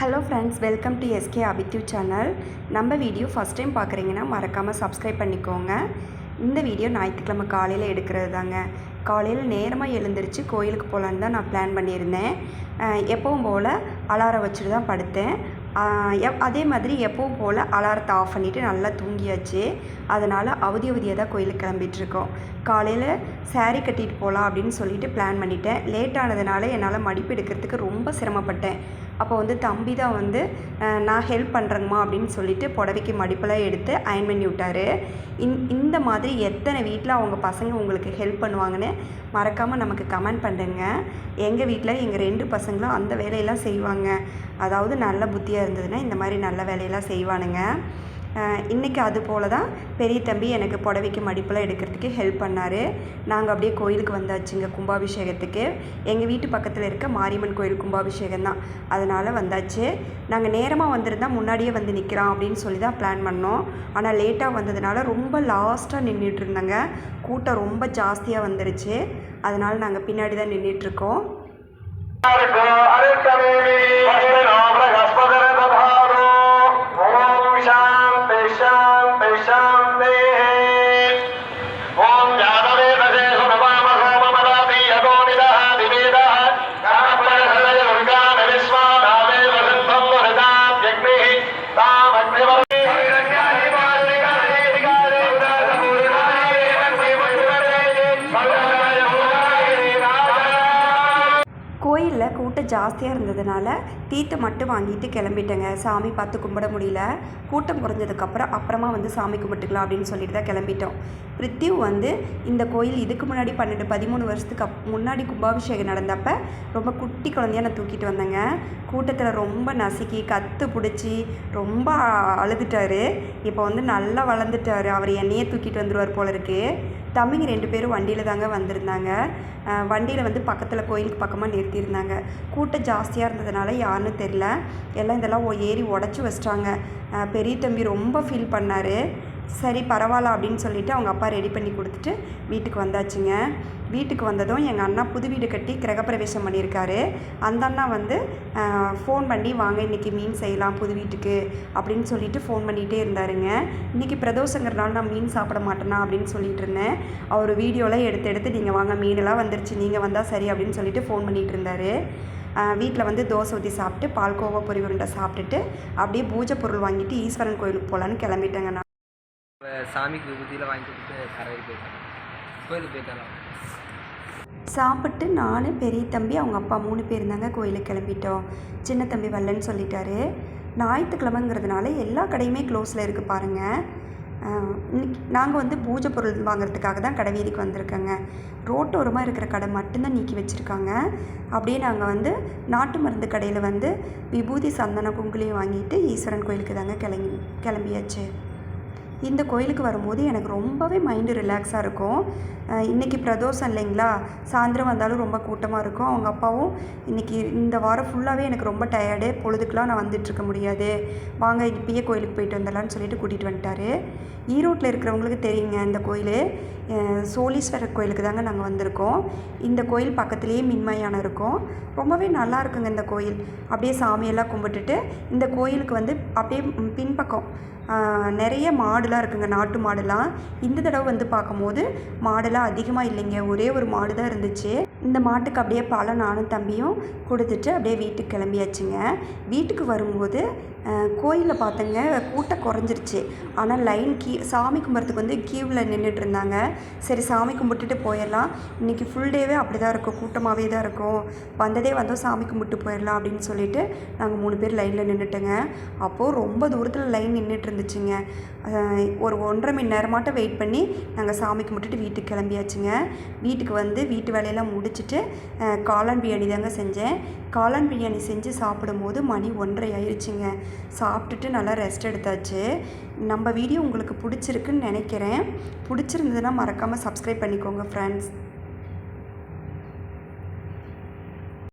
Hello friends welcome to SK அபித்யூ channel நம்ம video first time பார்க்குறீங்கன்னா மறக்காமல் சப்ஸ்கிரைப் பண்ணிக்கோங்க. இந்த வீடியோ ஞாயிற்றுக்கிழமை காலையில் எடுக்கிறது தாங்க காலையில் நேரமாக எழுந்திரிச்சு கோயிலுக்கு போகலான்னு தான் நான் பிளான் பண்ணியிருந்தேன். எப்போவும் எப்பவும் போல் அலாரம் வச்சுட்டு தான் படுத்தேன். எப் அதே மாதிரி எப்போவும் போல் அலாரத்தை ஆஃப் பண்ணிவிட்டு நல்லா தூங்கியாச்சு. அதனால் அவதி அவதியாக தான் கோயிலுக்கு கிளம்பிட்டுருக்கோம். காலையில் சாரீ கட்டிட்டு போகலாம் அப்படின்னு சொல்லிட்டு பிளான் பண்ணிட்டேன். லேட் ஆனதுனால என்னால் மடிப்பு எடுக்கிறதுக்கு ரொம்ப சிரமப்பட்டேன். அப்போ வந்து தம்பி தான் வந்து நான் ஹெல்ப் பண்ணுறேங்கம்மா அப்படின்னு சொல்லிட்டு புடவைக்கு மடிப்பெல்லாம் எடுத்து அயன் பண்ணி விட்டாரு. இந் இந்த மாதிரி எத்தனை வீட்டில் அவங்க பசங்க உங்களுக்கு ஹெல்ப் பண்ணுவாங்கன்னு மறக்காமல் நமக்கு கமெண்ட் பண்ணுங்க. எங்கள் வீட்டில் எங்கள் ரெண்டு பசங்களும் அந்த வேலையெல்லாம் செய்வாங்க. அதாவது நல்ல புத்தியாக இருந்ததுன்னா இந்த மாதிரி நல்ல வேலையெல்லாம் செய்வானுங்க. இன்றைக்கி அது போல தான் பெரிய தம்பி எனக்கு புடவைக்கு மடிப்பெல்லாம் எடுக்கிறதுக்கு ஹெல்ப் பண்ணார். நாங்கள் அப்படியே கோயிலுக்கு வந்தாச்சுங்க கும்பாபிஷேகத்துக்கு. எங்கள் வீட்டு பக்கத்தில் இருக்க மாரியம்மன் கோயில் கும்பாபிஷேகம் தான். அதனால் வந்தாச்சு. நாங்கள் நேரமாக வந்திருந்தால் முன்னாடியே வந்து நிற்கிறோம் அப்படின்னு சொல்லி தான் பிளான் பண்ணோம் ஆனால் லேட்டாக வந்ததுனால ரொம்ப லாஸ்ட்டாக நின்றுட்டு இருந்தாங்க. கூட்டம் ரொம்ப ஜாஸ்தியாக வந்துருச்சு. அதனால் நாங்கள் பின்னாடி தான் நின்றுட்டுருக்கோம் someday day. கோயிலில் கூட்டம் ஜாஸ்தியாக இருந்ததுனால தீர்த்தை மட்டும் வாங்கிட்டு கிளம்பிட்டேங்க. சாமி பார்த்து கும்பிட முடியல. கூட்டம் குறைஞ்சதுக்கப்புறம் அப்புறமா வந்து சாமி கும்பிட்டுக்கலாம் அப்படின்னு சொல்லிட்டு தான் கிளம்பிட்டோம். பிரித்திவ் வந்து இந்த கோயில் இதுக்கு முன்னாடி பன்னெண்டு பதிமூணு வருஷத்துக்கு அப் முன்னாடி கும்பாபிஷேகம் நடந்தப்ப ரொம்ப குட்டி குழந்தையாக நான் தூக்கிட்டு வந்தேங்க. கூட்டத்தில் ரொம்ப நசுக்கி கற்று பிடிச்சி ரொம்ப அழுதுட்டாரு. இப்போ வந்து நல்லா வளர்ந்துட்டாரு. அவர் என்னையே தூக்கிட்டு வந்துடுவார் போல இருக்குது தம்பிங்க ரெண்டு பேரும் வண்டியில் தாங்க வந்திருந்தாங்க. வண்டியில் வந்து பக்கத்தில் கோயிலுக்கு பக்கமாக நிறுத்தியிருந்தாங்க. கூட்டம் ஜாஸ்தியாக இருந்ததுனால யாருன்னு தெரில எல்லாம் இதெல்லாம் ஏறி உடச்சி வச்சிட்டாங்க. பெரிய தம்பி ரொம்ப ஃபீல் பண்ணார். சரி பரவாயில்ல அப்படின்னு சொல்லிட்டு அவங்க அப்பா ரெடி பண்ணி கொடுத்துட்டு வீட்டுக்கு வந்தாச்சுங்க. வீட்டுக்கு வந்ததும் எங்கள் அண்ணா புது வீடு கட்டி கிரகப்பிரவேசம் பண்ணியிருக்காரு. அந்த அண்ணா வந்து ஃபோன் பண்ணி வாங்க இன்றைக்கி மீன் செய்யலாம் புது வீட்டுக்கு அப்படின்னு சொல்லிட்டு ஃபோன் பண்ணிகிட்டே இருந்தாருங்க. இன்றைக்கி பிரதோஷங்கிறனால நான் மீன் சாப்பிட மாட்டேனா அப்படின்னு சொல்லிட்டு இருந்தேன். அவர் வீடியோலாம் எடுத்து எடுத்து நீங்கள் வாங்க மீனெல்லாம் வந்துருச்சு நீங்கள் வந்தால் சரி அப்படின்னு சொல்லிட்டு ஃபோன் பண்ணிகிட்டு இருந்தார். வீட்டில் வந்து தோசை ஊற்றி சாப்பிட்டு பால்கோவா பொறி உருண்டை சாப்பிட்டுட்டு அப்படியே பூஜை பொருள் வாங்கிட்டு ஈஸ்வரன் கோயிலுக்கு போகலான்னு கிளம்பிட்டேங்க நான். சாமிக்கு விபூதியில் வாங்கி கொடுத்து கரையில் போயிட்டாங்க. கோயிலுக்கு போயிட்டாங்க. சாப்பிட்டு நான் பெரிய தம்பி அவங்க அப்பா மூணு பேர் இருந்தாங்க கோயிலுக்கு கிளம்பிட்டோம். சின்ன தம்பி வரலன்னு சொல்லிட்டாரு. ஞாயிற்றுக்கிழமைங்கிறதுனால எல்லா கடையுமே க்ளோஸில் இருக்குது பாருங்கள் இன்னைக்கு நாங்கள் வந்து பூஜை பொருள் வாங்குறதுக்காக தான் கடை வீதிக்கு வந்திருக்கோங்க. ரோட்டோரமாக இருக்கிற கடை மட்டும்தான் நீக்கி வச்சுருக்காங்க. அப்படியே நாங்கள் வந்து நாட்டு மருந்து கடையில் வந்து விபூதி சந்தன குங்குலியும் வாங்கிட்டு ஈஸ்வரன் கோயிலுக்கு தாங்க கிளம்பி கிளம்பியாச்சு. இந்த கோயிலுக்கு வரும்போது எனக்கு ரொம்பவே மைண்டு ரிலாக்ஸாக இருக்கும். இன்றைக்கி பிரதோஷம் இல்லைங்களா? சாயந்தரம் வந்தாலும் ரொம்ப கூட்டமாக இருக்கும். அவங்க அப்பாவும் இன்றைக்கி இந்த வாரம் ஃபுல்லாகவே எனக்கு ரொம்ப டயர்டு பொழுதுக்கெலாம் நான் வந்துட்டுருக்க முடியாது. வாங்க இப்பயே கோயிலுக்கு போயிட்டு வந்துடலான்னு சொல்லிட்டு கூட்டிகிட்டு வந்துட்டாரு. ஈரோட்டில் இருக்கிறவங்களுக்கு தெரியுங்க இந்த கோயில். அஹ் சோழீஸ்வரர் கோயிலுக்கு தாங்க நாங்கள் வந்திருக்கோம். இந்த கோயில் பக்கத்துலேயே மின்மயானம் இருக்கும். ரொம்பவே நல்லா இருக்குங்க இந்த கோயில். அப்படியே சாமியெல்லாம் கும்பிட்டுட்டு இந்த கோயிலுக்கு வந்து அப்படியே பின்பக்கம் நிறைய மாடுலாம் இருக்குங்க நாட்டு மாடுலாம். இந்த தடவை வந்து பார்க்கும்போது மாடெல்லாம் அதிகமாக இல்லைங்க ஒரே ஒரு மாடு தான் இருந்துச்சு. இந்த மாட்டுக்கு அப்படியே பழம் நானும் தம்பியும் கொடுத்துட்டு அப்படியே வீட்டுக்கு கிளம்பியாச்சுங்க. வீட்டுக்கு வரும்போது கோயிலில் பார்த்தங்க கூட்டம் குறைஞ்சிருச்சு. ஆனால் லைன் கீ சாமி கும்பிட்றதுக்கு வந்து கியூவில் நின்றுட்டு இருந்தாங்க. சரி சாமி கும்பிட்டுட்டு போயிடலாம். இன்றைக்கி ஃபுல் டேவே அப்படி தான் இருக்கும் கூட்டமாகவே தான் இருக்கும். வந்ததே வந்தோம் சாமி கும்பிட்டு போயிடலாம் அப்படின்னு சொல்லிட்டு நாங்கள் மூணு பேர் லைனில் நின்றுட்டோங்க அப்போது ரொம்ப தூரத்தில் லைன் நின்றுட்டு இருந்துச்சுங்க. ஒரு ஒன்றரை மணி நேரமாட்டம் வெயிட் பண்ணி நாங்கள் சாமி கும்பிட்டுட்டு வீட்டுக்கு கிளம்பியாச்சுங்க. வீட்டுக்கு வந்து வீட்டு வேலையெல்லாம் முடிச்சுட்டு காளான் பிரியாணி தாங்க செஞ்சேன். காளான் பிரியாணி செஞ்சு சாப்பிடும்போது மணி ஒன்றரை ஆயிடுச்சுங்க சாப்பிட்டுட்டு நல்லா ரெஸ்ட் எடுத்தாச்சு. நம்ம வீடியோ உங்களுக்கு பிடிச்சிருக்குன்னு நினைக்கிறேன். பிடிச்சிருந்ததுன்னா மறக்காமல் சப்ஸ்கிரைப் பண்ணிக்கோங்க ஃப்ரெண்ட்ஸ்